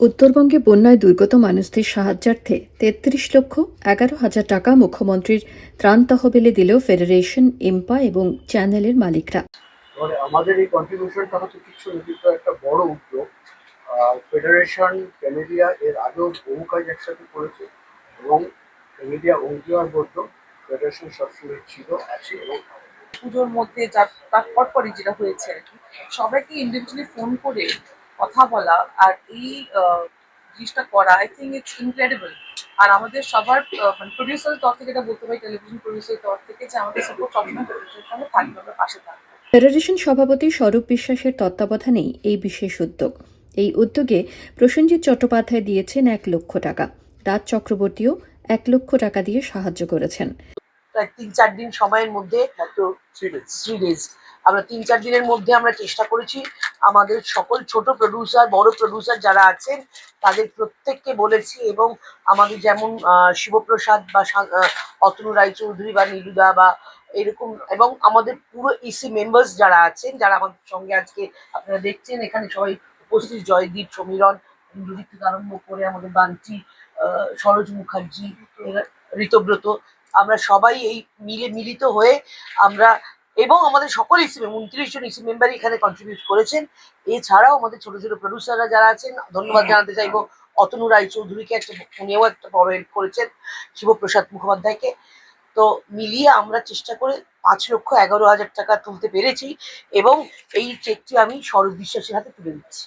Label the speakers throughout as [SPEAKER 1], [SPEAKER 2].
[SPEAKER 1] উত্তরবঙ্গে বন্যায় দুর্গত মানুষদের সাহায্যার্থে তেত্রিশ লক্ষ এগারো হাজার টাকা মুখ্যমন্ত্রীর ত্রাণ তহবিলে দিল ফেডারেশন এম্পা এবং চ্যানেলের মালিকরা।
[SPEAKER 2] আমাদের এই কন্ট্রিবিউশনটা হচ্ছে কিছু না, কিন্তু একটা বড় উদ্যোগ। ফেডারেশন ক্যামেলিয়া এর আগেও বহু কাজ একসাথে করেছে এবং ক্যামেলিয়া অঙ্গীকার বদ্ধ ফেডারেশন সবসময় ছিল আছে এবং
[SPEAKER 3] পুজোর মধ্যে যার তার পরপরই যেটা হয়েছে আর কি সবাইকে ইন্ডিভিজুয়ালি ফোন করে কথা বলা আর এই জিনিসটা করা আই থিঙ্ক ইটস ইনক্রেডিবল আর আমাদের সবার মানে প্রডিউসারের তরফ থেকে এটা বলতে পারি টেলিভিশন প্রডিউসারের তরফ থেকে যে আমাদের সাপোর্ট সবসময় প্রডিউসারের সঙ্গে থাকবে, আমরা পাশে থাকব।
[SPEAKER 1] ফেডারেশন সভাপতি স্বরূপ বিশ্বাসের তত্ত্বাবধানেই এই বিশেষ উদ্যোগ। এই উদ্যোগে প্রসেনজিৎ চট্টোপাধ্যায় দিয়েছেন এক লক্ষ টাকা। রাজ চক্রবর্তীও এক লক্ষ টাকা দিয়ে সাহায্য করেছেন।
[SPEAKER 4] প্রায় তিন চার দিন সময়ের মধ্যে
[SPEAKER 2] থ্রি ডেজ
[SPEAKER 4] আমরা তিন চার দিনের মধ্যে আমরা চেষ্টা করেছি আমাদের সকল ছোট প্রডিউসার বড় প্রডিউসার যারা আছেন তাদের প্রত্যেককে বলেছি এবং আমাদের যেমন শিবপ্রসাদ বা অতনু রায়চৌধুরী বা নীলুদা বা এরকম এবং আমাদের পুরো ইসি মেম্বার্স যারা আছেন যারা আমাদের সঙ্গে আজকে আপনারা দেখছেন এখানে সবাই উপস্থিত। জয়দীপ সমীরণ ইন্দ্রজিৎ থেকে আরম্ভ করে আমাদের বান্টি আহ, সরোজ মুখার্জি ঋতব্রত আমরা সবাই এই মিলে মিলিত হয়ে আমরা এবং আমাদের সকল ইসি উনত্রিশ জন ইসি মেম্বারই এখানে কন্ট্রিবিউট করেছেন। এছাড়াও আমাদের ছোট ছোট প্রডিউসাররা যারা আছেন, ধন্যবাদ জানাতে চাইব। অতনু রায়চৌধুরীকে একটা উনিও একটা বড় হেল্প করেছেন, শিবপ্রসাদ মুখোপাধ্যায়কে। তো মিলিয়ে আমরা চেষ্টা করে পাঁচ লক্ষ এগারো হাজার টাকা তুলতে পেরেছি এবং এই চেকটি আমি স্বরূপ বিশ্বাসের হাতে তুলে দিচ্ছি।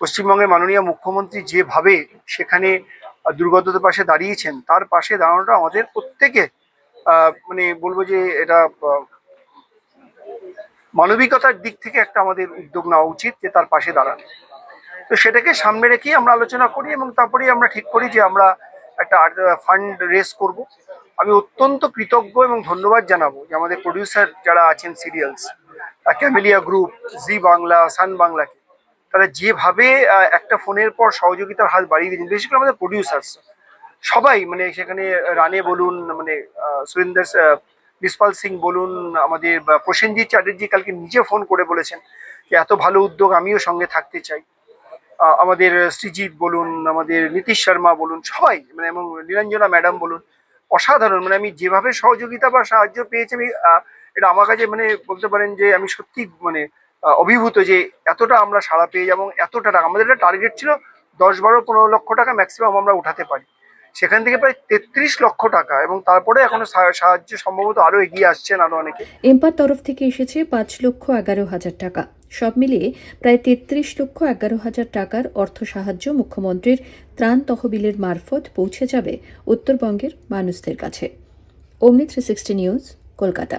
[SPEAKER 5] পশ্চিমবঙ্গের মাননীয় মুখ্যমন্ত্রী যেভাবে সেখানে দুর্গতদের পাশে দাঁড়িয়েছেন। তার পাশে দাঁড়ানোটা আমাদের প্রত্যেকে মানে বলব যে এটা মানবিকতার দিক থেকে একটা আমাদের উদ্যোগ নেওয়া উচিত যে তার পাশে দাঁড়ানো। তো সেটাকে সামনে রেখেই আমরা আলোচনা করি এবং তারপরেই আমরা ঠিক করি যে আমরা একটা ফান্ড রেস করব। আমি অত্যন্ত কৃতজ্ঞ এবং ধন্যবাদ জানাব যে আমাদের প্রডিউসার যারা আছেন serials Camellia group Zee Bangla Sun বাংলাকে তারা যেভাবে একটা ফোনের পর সহযোগিতার হাত বাড়িয়ে দিয়েছেন, বিশেষ করে আমাদের প্রডিউসার্স সবাই মানে সেখানে রানে বলুন মানে সুরিন্দর বিশপাল সিং বলুন, আমাদের প্রসেনজিৎ চ্যাটার্জি কালকে নিজে ফোন করে বলেছেন যে, এত ভালো উদ্যোগ, আমিও সঙ্গে থাকতে চাই। আমাদের সৃজিৎ বলুন, আমাদের নীতিশ শর্মা বলুন, সবাই মানে এবং নিরঞ্জনা ম্যাডাম বলুন, অসাধারণ মানে আমি যেভাবে সহযোগিতা বা সাহায্য পেয়েছি, আমি এটা আমার কাছে মানে বলতে পারেন যে, আমি সত্যি মানে অভিভূত যে এতটা আমরা সাড়া পেয়ে যাব এতটা টাকা, আমাদের একটা টার্গেট ছিল দশ, বারো, পনেরো লক্ষ টাকা ম্যাক্সিমাম আমরা উঠাতে পারি। সেখান থেকে প্রায় তেত্রিশ লক্ষ টাকা এবং তারপরে এখনও সাহায্য সম্ভবত আরও এগিয়ে আসছেন আরও অনেকে।
[SPEAKER 1] এম্পার তরফ থেকে এসেছে পাঁচ লক্ষ এগারো হাজার টাকা। সব মিলিয়ে প্রায় তেত্রিশ লক্ষ এগারো হাজার টাকার অর্থ সাহায্য মুখ্যমন্ত্রীর ত্রাণ তহবিলের মারফত পৌঁছে যাবে উত্তরবঙ্গের মানুষদের কাছে। অমনি থ্রি সিক্সটি নিউজ কলকাতা।